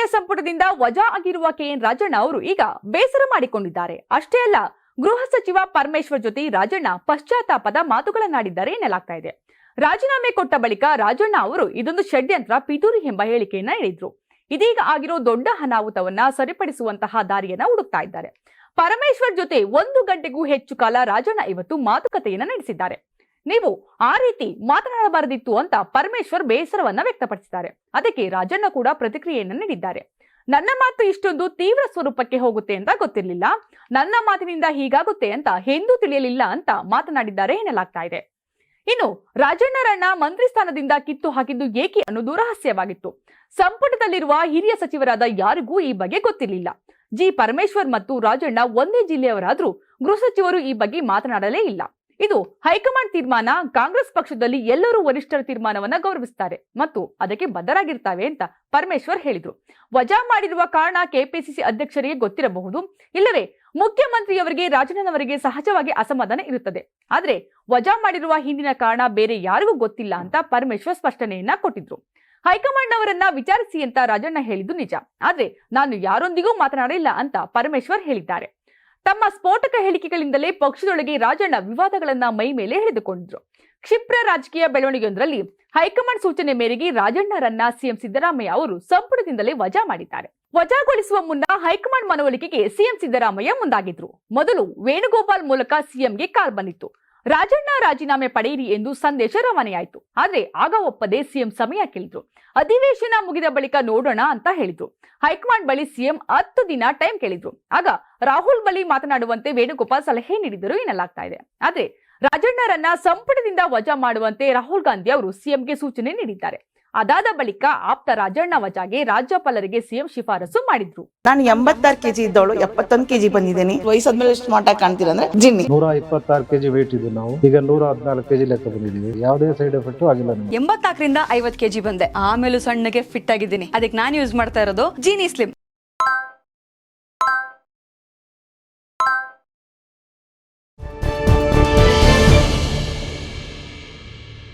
ಹದಿನೈದನೆಯ ಸಂಪುಟದಿಂದ ವಜಾ ಆಗಿರುವ ಕೆಎನ್ ರಾಜಣ್ಣ ಅವರು ಈಗ ಬೇಸರ ಮಾಡಿಕೊಂಡಿದ್ದಾರೆ. ಅಷ್ಟೇ ಅಲ್ಲ, ಗೃಹ ಸಚಿವ ಪರಮೇಶ್ವರ್ ಜೊತೆ ರಾಜಣ್ಣ ಪಶ್ಚಾತ್ತಾಪದ ಮಾತುಗಳನ್ನಾಡಿದ್ದಾರೆ ಎನ್ನಲಾಗ್ತಾ ಇದೆ. ರಾಜೀನಾಮೆ ಕೊಟ್ಟ ಬಳಿಕ ರಾಜಣ್ಣ ಅವರು ಇದೊಂದು ಷಡ್ಯಂತ್ರ ಪಿತೂರಿ ಎಂಬ ಹೇಳಿಕೆಯನ್ನ ಹೇಳಿದ್ರು. ಇದೀಗ ಆಗಿರೋ ದೊಡ್ಡ ಅನಾಹುತವನ್ನ ಸರಿಪಡಿಸುವಂತಹ ದಾರಿಯನ್ನ ಹುಡುಕ್ತಾ ಇದ್ದಾರೆ. ಪರಮೇಶ್ವರ್ ಜೊತೆ ಒಂದು ಗಂಟೆಗೂ ಹೆಚ್ಚು ಕಾಲ ರಾಜಣ್ಣ ಇವತ್ತು ಮಾತುಕತೆಯನ್ನ ನಡೆಸಿದ್ದಾರೆ. ನೀವು ಆ ರೀತಿ ಮಾತನಾಡಬಾರದಿತ್ತು ಅಂತ ಪರಮೇಶ್ವರ್ ಬೇಸರವನ್ನ ವ್ಯಕ್ತಪಡಿಸಿದ್ದಾರೆ. ಅದಕ್ಕೆ ರಾಜಣ್ಣ ಕೂಡ ಪ್ರತಿಕ್ರಿಯೆಯನ್ನು ನೀಡಿದ್ದಾರೆ. ನನ್ನ ಮಾತು ಇಷ್ಟೊಂದು ತೀವ್ರ ಸ್ವರೂಪಕ್ಕೆ ಹೋಗುತ್ತೆ ಅಂತ ಗೊತ್ತಿರಲಿಲ್ಲ. ನನ್ನ ಮಾತಿನಿಂದ ಹೀಗಾಗುತ್ತೆ ಅಂತ ಎಂದೂ ತಿಳಿಯಲಿಲ್ಲ ಅಂತ ಮಾತನಾಡಿದ್ದಾರೆ ಎನ್ನಲಾಗ್ತಾ ಇದೆ. ಇನ್ನು ರಾಜಣ್ಣರನ್ನ ಮಂತ್ರಿ ಸ್ಥಾನದಿಂದ ಕಿತ್ತು ಹಾಕಿದ್ದು ಏಕೆ ಅನ್ನೋದು ರಹಸ್ಯವಾಗಿತ್ತು. ಸಂಪುಟದಲ್ಲಿರುವ ಹಿರಿಯ ಸಚಿವರಾದ ಯಾರಿಗೂ ಈ ಬಗ್ಗೆ ಗೊತ್ತಿರಲಿಲ್ಲ. ಜಿ ಪರಮೇಶ್ವರ್ ಮತ್ತು ರಾಜಣ್ಣ ಒಂದೇ ಜಿಲ್ಲೆಯವರಾದ್ರೂ ಗೃಹ ಸಚಿವರು ಈ ಬಗ್ಗೆ ಮಾತನಾಡಲೇ ಇಲ್ಲ. ಇದು ಹೈಕಮಾಂಡ್ ತೀರ್ಮಾನ ಕಾಂಗ್ರೆಸ್ ಪಕ್ಷದಲ್ಲಿ ಎಲ್ಲರೂ ವರಿಷ್ಠರ ತೀರ್ಮಾನವನ್ನ ಗೌರವಿಸುತ್ತಾರೆ ಮತ್ತು ಅದಕ್ಕೆ ಬದ್ಧರಾಗಿರ್ತಾವೆ ಅಂತ ಪರಮೇಶ್ವರ್ ಹೇಳಿದ್ರು. ವಜಾ ಮಾಡಿರುವ ಕಾರಣ ಕೆಪಿಸಿಸಿ ಅಧ್ಯಕ್ಷರಿಗೆ ಗೊತ್ತಿರಬಹುದು, ಇಲ್ಲವೇ ಮುಖ್ಯಮಂತ್ರಿಯವರಿಗೆ ರಾಜಣ್ಣನವರಿಗೆ ಸಹಜವಾಗಿ ಅಸಮಾಧಾನ ಇರುತ್ತದೆ. ಆದ್ರೆ ವಜಾ ಮಾಡಿರುವ ಹಿಂದಿನ ಕಾರಣ ಬೇರೆ ಯಾರಿಗೂ ಗೊತ್ತಿಲ್ಲ ಅಂತ ಪರಮೇಶ್ವರ್ ಸ್ಪಷ್ಟನೆಯನ್ನ ಕೊಟ್ಟಿದ್ರು. ಹೈಕಮಾಂಡ್ ಅವರನ್ನ ವಿಚಾರಿಸಿ ಅಂತ ರಾಜಣ್ಣ ಹೇಳಿದ್ದು ನಿಜ. ಆದ್ರೆ ನಾನು ಯಾರೊಂದಿಗೂ ಮಾತನಾಡಿಲ್ಲ ಅಂತ ಪರಮೇಶ್ವರ್ ಹೇಳಿದ್ದಾರೆ. ತಮ್ಮ ಸ್ಫೋಟಕ ಹೇಳಿಕೆಗಳಿಂದಲೇ ಪಕ್ಷದೊಳಗೆ ರಾಜಣ್ಣ ವಿವಾದಗಳನ್ನ ಮೈ ಮೇಲೆ ಹಿಡಿದುಕೊಂಡ್ರು ಕ್ಷಿಪ್ರ ರಾಜಕೀಯ ಬೆಳವಣಿಗೆಯೊಂದರಲ್ಲಿ ಹೈಕಮಾಂಡ್ ಸೂಚನೆ ಮೇರೆಗೆ ರಾಜಣ್ಣರನ್ನ ಸಿಎಂ ಸಿದ್ದರಾಮಯ್ಯ ಅವರು ಸಂಪುಟದಿಂದಲೇ ವಜಾ ಮಾಡಿದ್ದಾರೆ. ವಜಾಗೊಳಿಸುವ ಮುನ್ನ ಹೈಕಮಾಂಡ್ ಮನವೊಲಿಕೆಗೆ ಸಿಎಂ ಸಿದ್ದರಾಮಯ್ಯ ಮುಂದಾಗಿದ್ರು. ಮೊದಲು ವೇಣುಗೋಪಾಲ್ ಮೂಲಕ ಸಿಎಂಗೆ ಕಾಲ್ ಬಂದಿತ್ತು. ರಾಜಣ್ಣ ರಾಜೀನಾಮೆ ಪಡೆಯಿರಿ ಎಂದು ಸಂದೇಶ ರವಾನೆಯಾಯಿತು. ಆದ್ರೆ ಆಗ ಒಪ್ಪದೆ ಸಿಎಂ ಸಮಯ ಕೇಳಿದ್ರು. ಅಧಿವೇಶನ ಮುಗಿದ ಬಳಿಕ ನೋಡೋಣ ಅಂತ ಹೇಳಿದ್ರು. ಹೈಕಮಾಂಡ್ ಬಳಿ ಸಿಎಂ ಹತ್ತು ದಿನ ಟೈಮ್ ಕೇಳಿದ್ರು. ಆಗ ರಾಹುಲ್ ಬಳಿ ಮಾತನಾಡುವಂತೆ ವೇಣುಗೋಪಾಲ್ ಸಲಹೆ ನೀಡಿದರು ಎನ್ನಲಾಗ್ತಾ ಇದೆ. ಆದ್ರೆ ರಾಜಣ್ಣರನ್ನ ಸಂಪುಟದಿಂದ ವಜಾ ಮಾಡುವಂತೆ ರಾಹುಲ್ ಗಾಂಧಿ ಅವರು ಸಿಎಂಗೆ ಸೂಚನೆ ನೀಡಿದ್ದಾರೆ. ಅದಾದ ಬಳಿಕ ಆಪ್ತ ರಾಜಣ್ಣ ವಜಾಗೆ ರಾಜ್ಯಪಾಲರಿಗೆ ಸಿಎಂ ಶಿಫಾರಸು ಮಾಡಿದ್ರು. ನಾನು ಎಂಬತ್ತಾರು ಕೆಜಿ ಇದ್ದವಳು ಎಪ್ಪತ್ತೊಂದು ಕೆಜಿ ಬಂದಿದ್ದೀನಿ. ವಯಸ್ಸಾದ್ಮೇಲೆ ಸ್ಮಾರ್ಟ್ ಆಗಿ ಕಾಣ್ತೀರ ಅಂದ್ರೆ ಜಿನ್ನಿ. ನೂರ ಇಪ್ಪತ್ತಾರು ಕೆಜಿ ವೇಟ್ ಇದ್ದು ನಾವು. ಈಗ ನೂರ ಹದಿನಾಲ್ಕು ಕೆಜಿ ಲೆಕ್ಕ ಬಂದಿದ್ದೀವಿ. ಯಾವುದೇ ಸೈಡ್ ಎಫೆಕ್ಟ್ ಆಗಿಲ್ಲ ಎಂಬತ್ತಾಕರಿಂದ ಎಂಬತ್ನಾಲ್ಕರಿಂದ ಐವತ್ ಕೆಜಿ ಬಂದೆ. ಆಮೇಲೂ ಸಣ್ಣಗೆ ಫಿಟ್ ಆಗಿದ್ದೀನಿ. ಅದಕ್ಕೆ ನಾನು ಯೂಸ್ ಮಾಡ್ತಾ ಇರೋದು ಜೀನಿ ಸ್ಲಿಮ್